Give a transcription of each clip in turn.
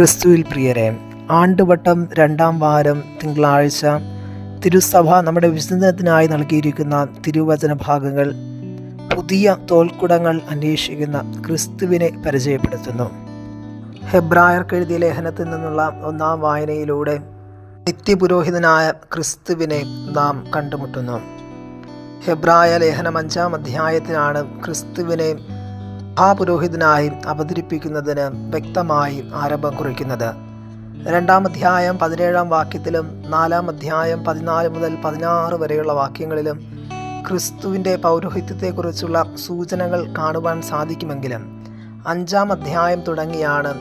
ക്രിസ്തുവിൽ പ്രിയരെ ആണ്ടുവട്ടം രണ്ടാം വാരം തിങ്കളാഴ്ച തിരുസഭ നമ്മുടെ വിശുദ്ധത്തിനായി നൽകിയിരിക്കുന്ന തിരുവചന ഭാഗങ്ങൾ പുതിയ തോൽക്കുടങ്ങൾ അന്വേഷിക്കുന്ന ക്രിസ്തുവിനെ പരിചയപ്പെടുത്തുന്നു. ഹെബ്രായർക്കെഴുതിയ ലേഖനത്തിൽ നിന്നുള്ള ഒന്നാം വായനയിലൂടെ നിത്യപുരോഹിതനായ ക്രിസ്തുവിനെ നാം കണ്ടുമുട്ടുന്നു. ഹെബ്രായ ലേഖനം അഞ്ചാം അധ്യായത്തിലാണ് ക്രിസ്തുവിനെ മഹാപുരോഹിതനായി അവതരിപ്പിക്കുന്നതിന് വ്യക്തമായി ആരംഭം കുറിക്കുന്നത്. രണ്ടാം അധ്യായം പതിനേഴാം വാക്യത്തിലും നാലാം അധ്യായം പതിനാല് മുതൽ പതിനാറ് വരെയുള്ള വാക്യങ്ങളിലും ക്രിസ്തുവിന്റെ പൗരോഹിത്യത്തെക്കുറിച്ചുള്ള സൂചനകൾ കാണുവാൻ സാധിക്കുമെങ്കിലും അഞ്ചാം അധ്യായം തുടങ്ങിയാണ്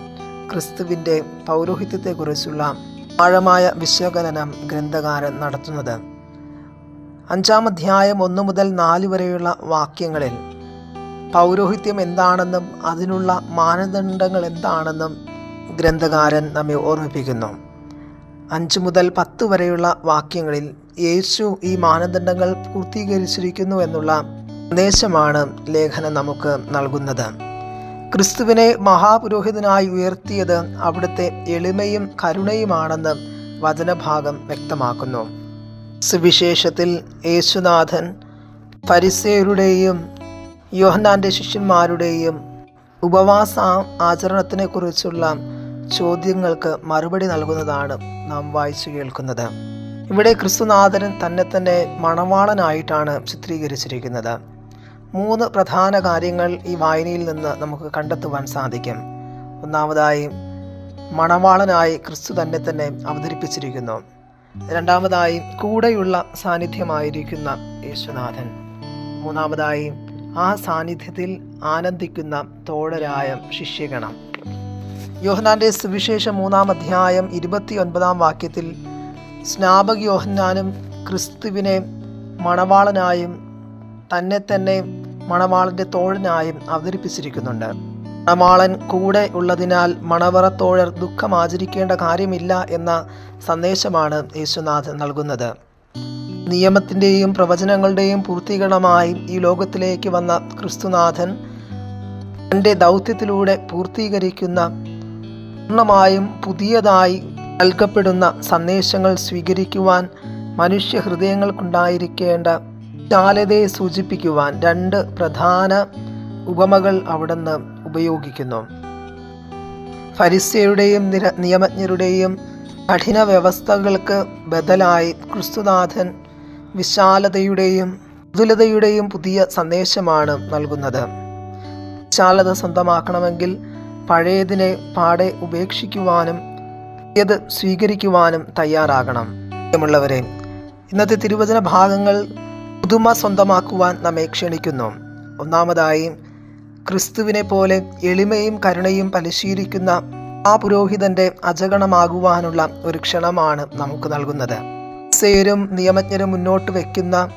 ക്രിസ്തുവിന്റെ പൗരോഹിത്യത്തെക്കുറിച്ചുള്ള ആഴമായ വിശകലനം ഗ്രന്ഥകാരൻ നടത്തുന്നത്. അഞ്ചാം അധ്യായം ഒന്ന് മുതൽ നാല് വരെയുള്ള വാക്യങ്ങളിൽ പൗരോഹിത്യം എന്താണെന്നും അതിനുള്ള മാനദണ്ഡങ്ങൾ എന്താണെന്നും ഗ്രന്ഥകാരൻ നമ്മെ ഓർമ്മിപ്പിക്കുന്നു. അഞ്ച് മുതൽ പത്ത് വരെയുള്ള വാക്യങ്ങളിൽ യേശു ഈ മാനദണ്ഡങ്ങൾ പൂർത്തീകരിച്ചിരിക്കുന്നു എന്നുള്ള സന്ദേശമാണ് ലേഖനം നമുക്ക് നൽകുന്നത്. ക്രിസ്തുവിനെ മഹാപുരോഹിതനായി ഉയർത്തിയത് അവിടുത്തെ എളിമയും കരുണയുമാണെന്ന് വചനഭാഗം വ്യക്തമാക്കുന്നു. സുവിശേഷത്തിൽ യേശുനാഥൻ പരിസയരുടെയും യോഹന്നാന്റെ ശിഷ്യന്മാരുടെയും ഉപവാസ ആചരണത്തിനെ കുറിച്ചുള്ള ചോദ്യങ്ങൾക്ക് മറുപടി നൽകുന്നതാണ് നാം വായിച്ചു കേൾക്കുന്നത്. ഇവിടെ ക്രിസ്തുനാഥൻ തന്നെ തന്നെ മണവാളനായിട്ടാണ് ചിത്രീകരിച്ചിരിക്കുന്നത്. മൂന്ന് പ്രധാന കാര്യങ്ങൾ ഈ വായനയിൽ നിന്ന് നമുക്ക് കണ്ടെത്തുവാൻ സാധിക്കും. ഒന്നാമതായി മണവാളനായി ക്രിസ്തു തന്നെ തന്നെ അവതരിപ്പിച്ചിരിക്കുന്നു. രണ്ടാമതായി കൂടെയുള്ള സാന്നിധ്യമായിരിക്കുന്ന യേശുനാഥൻ. മൂന്നാമതായി ആ സാന്നിധ്യത്തിൽ ആനന്ദിക്കുന്ന തോഴരായ ശിഷ്യഗണം. യോഹന്നാന്റെ സുവിശേഷം മൂന്നാം അധ്യായം ഇരുപത്തി ഒൻപതാം വാക്യത്തിൽ സ്നാപക യോഹന്നാനും ക്രിസ്തുവിനെ മണവാളനായും തന്നെ തന്നെ മണവാളന്റെ തോഴനായും അവതരിപ്പിച്ചിരിക്കുന്നുണ്ട്. മണവാളൻ കൂടെ ഉള്ളതിനാൽ മണവറ തോഴർ ദുഃഖം ആചരിക്കേണ്ട കാര്യമില്ല എന്ന സന്ദേശമാണ് യേശുനാഥൻ നൽകുന്നത്. നിയമത്തിന്റെയും പ്രവചനങ്ങളുടെയും പൂർത്തീകരണമായി ഈ ലോകത്തിലേക്ക് വന്ന ക്രിസ്തുനാഥൻ തന്റെ ദൗത്യത്തിലൂടെ പൂർത്തീകരിക്കുന്ന പൂർണമായും പുതിയതായി നൽകപ്പെടുന്ന സന്ദേശങ്ങൾ സ്വീകരിക്കുവാൻ മനുഷ്യ ഹൃദയങ്ങൾക്കുണ്ടായിരിക്കേണ്ട ചാലതയെ സൂചിപ്പിക്കുവാൻ രണ്ട് പ്രധാന ഉപമകൾ അവിടുന്ന് ഉപയോഗിക്കുന്നു. ഫരിസ്യരുടെയും നിര നിയമജ്ഞരുടെയും കഠിന വ്യവസ്ഥകൾക്ക് ബദലായി ക്രിസ്തുനാഥൻ വിശാലതയുടെയും മൃദുലതയുടെയും പുതിയ സന്ദേശമാണ് നൽകുന്നത്. വിശാലത സ്വന്തമാക്കണമെങ്കിൽ പഴയതിനെ പാടെ ഉപേക്ഷിക്കുവാനും പുതിയത് സ്വീകരിക്കുവാനും തയ്യാറാകണം. പ്രിയമുള്ളവരെ ഇന്നത്തെ തിരുവചന ഭാഗങ്ങൾ പുതുമ സ്വന്തമാക്കുവാൻ നമ്മെ ക്ഷണിക്കുന്നു. ഒന്നാമതായി ക്രിസ്തുവിനെ പോലെ എളിമയും കരുണയും പരിശീലിക്കുന്ന ആ പുരോഹിതന്റെ അജഗണമാകുവാനുള്ള ഒരു ക്ഷണമാണ് നമുക്ക് നൽകുന്നത്. സേരും നിയമജ്ഞരും മുന്നോട്ട് വയ്ക്കുന്ന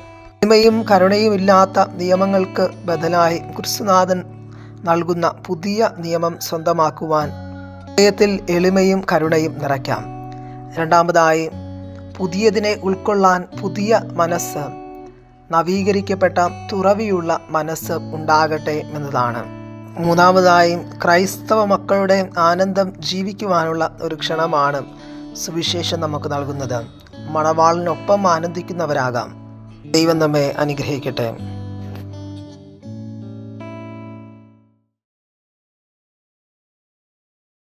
എളിമയും കരുണയും ഇല്ലാത്ത നിയമങ്ങൾക്ക് ബദലായി ക്രിസ്തുനാഥൻ നൽകുന്ന പുതിയ നിയമം സ്വന്തമാക്കുവാൻ ഹൃദയത്തിൽ എളിമയും കരുണയും നിറയ്ക്കാം. രണ്ടാമതായി പുതിയതിനെ ഉൾക്കൊള്ളാൻ പുതിയ മനസ്സ് നവീകരിക്കപ്പെട്ട തുറവിയുള്ള മനസ്സ് ഉണ്ടാകട്ടെ എന്നതാണ്. മൂന്നാമതായി ക്രൈസ്തവ മക്കളുടെ ആനന്ദം ജീവിക്കുവാനുള്ള ഒരു ക്ഷണമാണ് സുവിശേഷം നമുക്ക് നൽകുന്നത്. മണവാളിനൊപ്പം ആനന്ദിക്കുന്നവരാകാം. ദൈവം നമ്മെ അനുഗ്രഹിക്കട്ടെ.